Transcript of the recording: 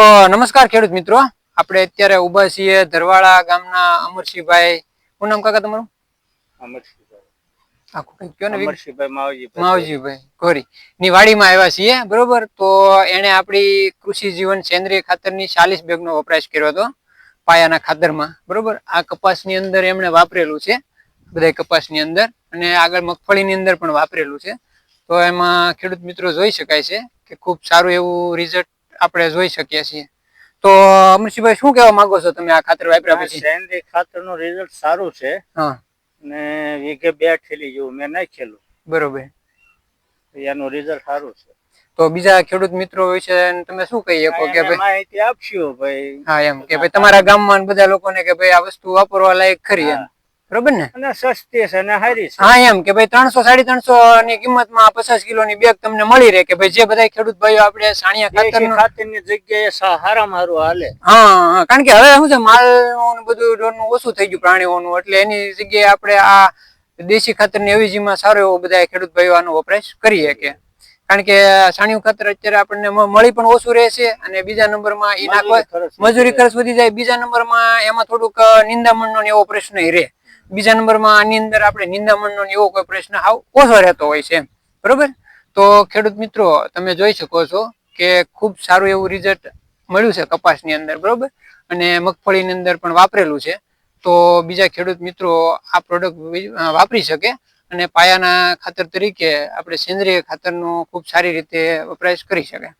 તો નમસ્કાર ખેડૂત મિત્રો. આપણે અત્યારે ઊભા છીએ ધરવાડા ગામના અમરસિંહભાઈ શું નામ કાકા તમારું? ને માવજીભાઈ. ની વાડીમાં આવ્યા છીએ બરોબર? તો એને આપણી કૃષિ જીવન સેન્દ્રિય ખાતરની ચાલીસ બેગનો વપરાશ કર્યો હતો પાયાના ખાતરમાં બરોબર? આ કપાસની અંદર એમણે વાપરેલું છે બધા કપાસની અંદર. અને આગળ મગફળીની અંદર પણ વાપરેલું છે. તો એમાં ખેડૂત મિત્રો જોઈ શકાય છે કે ખૂબ સારું એવું રિઝલ્ટ આપણે જોઈ શકીએ છીએ. તો અમરસિંહભાઈ શું કહેવા માંગો છો તમે આ ખાતર વાપર્યા પછી? સેન્દ્રિય ખાતરનું રિઝલ્ટ સારું છે. હા. ને વીઘે બે ઠેલી જેવું મેં નાખેલું. બરોબર. એનું રિઝલ્ટ સારું છે. તો બીજા ખેડૂત મિત્રો વિશે તમે શું કહી શકો કે ભાઈ? માહિતી આપશું ભાઈ. હા એમ કે ભાઈ તમારા ગામમાં બધા લોકોને કે ભાઈ આ વસ્તુ વાપરવા લાયક ખરી એમ. બરોબર ને? અને સસ્તી છે અને હારી છે. હા એમ કે ભાઈ ત્રણસો સાડી ત્રણસો ની કિંમતમાં પચાસ કિલો ની બેગ તમને મળી રહે કે ભાઈ જે બધા ખેડૂત ભાઈઓ આપણે સાણિયા ખાતર ખાતરની જગ્યાએ સા- હારામાં હાલે. હા કારણ કે હવે શું છે માલ ને બધું ઓછું થઈ ગયું પ્રાણીઓનું એટલે એની જગ્યાએ આપણે આ દેશી ખાતરની અવેજીમાં સારો એવો બધા ખેડૂત ભાઈઓ આનો વપરાશ કરી શકે. કારણ કે સાણિયું ખાતર અત્યારે આપણને મળી પણ ઓછું રહેશે અને બીજા નંબરમાં એ નાખવા મજૂરી ખર્ચ વધી જાય બીજા નંબરમાં એમાં થોડુંક નિંદામણ નિંદામણનો ને એવો પ્રશ્ન રહે. બીજા નંબરમાં આની અંદર આપણે નિંદામણનો એવો કોઈ પ્રશ્ન હાવ ઓછો રહેતો હોય છે. બરોબર? તો ખેડૂત મિત્રો, તમે જોઈ શકો છો કે ખૂબ સારું એવું રિઝલ્ટ મળ્યું છે કપાસની અંદર, બરોબર? અને મગફળીની અંદર પણ વાપરેલું છે. તો બીજા ખેડૂત મિત્રો આ પ્રોડક્ટ વાપરી શકે અને પાયાના ખાતર તરીકે આપણે સેન્દ્રિય ખાતરનો ખૂબ સારી રીતે વપરાશ કરી શકે.